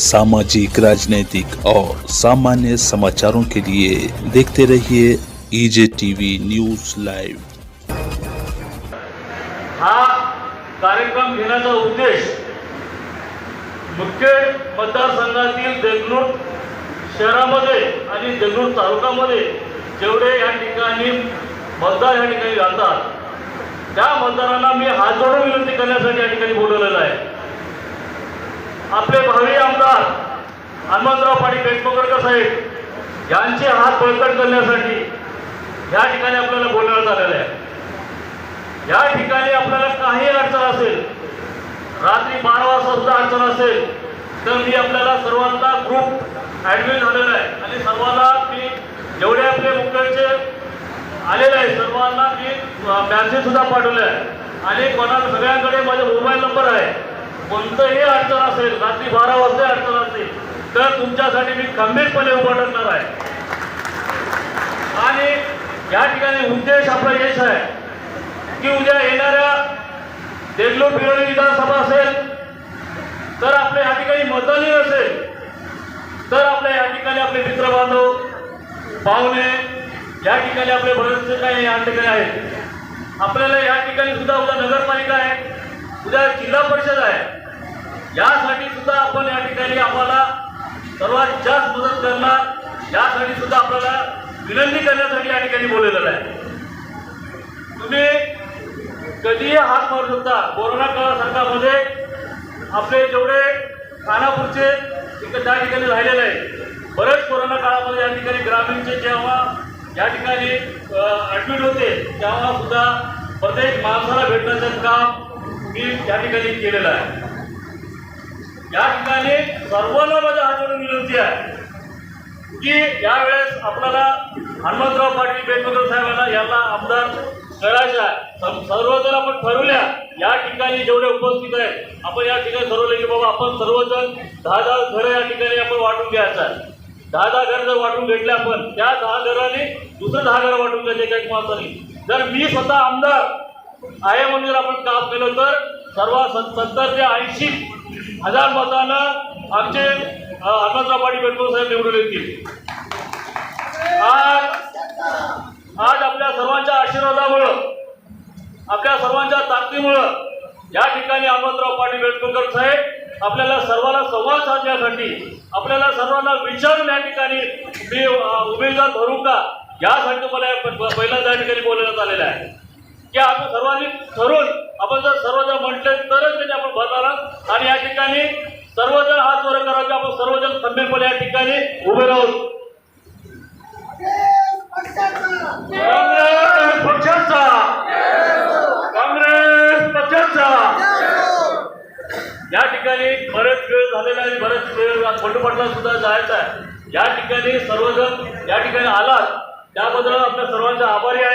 सामाजिक राजनीतिक और सामान्य समाचारों के लिए देखते रहिए ईजे टीवी न्यूज लाइव हा कार्यक्रम घेण्याचा उद्देश मुख्य मतदारसंघातील देगलूर शहरामध्ये आणि देगलूर तालुक्यामध्ये जेवढे या ठिकाणी मतदार या ठिकाणी राहतात त्या मतदारांना मी हात जोडून विनंती करण्यासाठी या ठिकाणी बोलतो आपले भावी आमदार हनुमंतराव पाटील पेटमोकरकर साहेब यांचे हात बळकट करण्यासाठी या ठिकाणी आपल्याला बोलण्यात आलेलं आहे. या ठिकाणी आपल्याला काही अडचण असेल रात्री बारा वाजता सुद्धा अडचण असेल तर मी आपल्याला सर्वांना ग्रुप ॲडमिट झालेला आहे. आणि सर्वांना मी जेवढे आपले मुख्यचे आलेले आहे सर्वांना मी मॅसेज सुद्धा पाठवले आहे. आणि कोणाला सगळ्यांकडे माझा मोबाईल नंबर आहे कोणतंही अडचण असेल रात्री बारा वाजता अडचण असेल तर तुमच्यासाठी मी खंबीरपणे उभं आहे. आणि या ठिकाणी उद्देश आपला यश आहे की उद्या येणाऱ्या देगलूर पिरोली विधानसभा असेल तर आपल्या या ठिकाणी मतदानही असेल तर आपल्या या ठिकाणी आपले मित्र बांधव पाहुणे या ठिकाणी आपले बरेचसे काही या ठिकाणी आहेत. आपल्याला या ठिकाणी सुद्धा उद्या नगरपालिका आहे उद्या जिल्हा परिषद आहे. यासाठी सुद्धा आपण या ठिकाणी आम्हाला सर्वात जास्त मदत करणार. यासाठी सुद्धा आपल्याला विनंती करण्यासाठी या ठिकाणी बोललेलं आहे. तुम्ही कधीही हात मारू शकता. कोरोना काळासारखामध्ये आपले जेवढे खानापूरचे तिकडे त्या ठिकाणी राहिलेले आहे बरेच कोरोना काळामध्ये या ठिकाणी ग्रामीणचे जेव्हा या ठिकाणी ॲडमिट होते तेव्हा सुद्धा प्रत्येक माणसाला भेटण्याचं काम मी त्या ठिकाणी केलेलं आहे. या ठिकाणी सर्वांना माझ्या हात विनंती आहे की यावेळेस आपल्याला हनुमंतराव पाटील बेटमकर साहेबांना यांना आमदार करायचा आहे. सर्वजण आपण ठरवल्या या ठिकाणी जेवढे उपस्थित आहेत. आपण या ठिकाणी ठरवलं की बाबा आपण सर्वजण दहा दहा घरं या ठिकाणी आपण वाटून घ्यायचं आहे. दहा दहा घर जर वाटून भेटले आपण त्या दहा घरांनी दुसरं दहा घरं वाटून घ्यायचे काही एक माणसाने जर मी स्वतः आमदार आहे म्हणून जर आपण काम केलं तर सर्व सत्तर ते ऐंशी हजार मतानं आमचे अ, हनुमंतराव पाटील साहेब निवडून येतील. आज आज आपल्या सर्वांच्या आशीर्वादामुळं आपल्या सर्वांच्या ताकदीमुळं या ठिकाणी अहमदराव पाटील बेटकर साहेब आपल्याला सर्वांना संवाद साधण्यासाठी आपल्याला सर्वांना विचारून या ठिकाणी मी उमेदवार भरू का? यासाठी मला पहिल्यांदा या ठिकाणी बोलण्यात आलेलं आहे. की आपण सर्वांनी ठरून आपण जर सर्वजण म्हटले तरच त्याने आपण भरणार आणि या ठिकाणी सर्वजण हात वर करायचे आपण सर्वजण खंबीरपणे या ठिकाणी उभे राहून. काँग्रेस पक्षाचा. काँग्रेस पक्षाचा. या ठिकाणी बरेच वेळ झालेला आहे बरेच वेळ खंडूपटला सुद्धा जायचा आहे. या ठिकाणी सर्वजण या ठिकाणी आलात. त्याबद्दल आपल्या सर्वांचा आभारी आहे.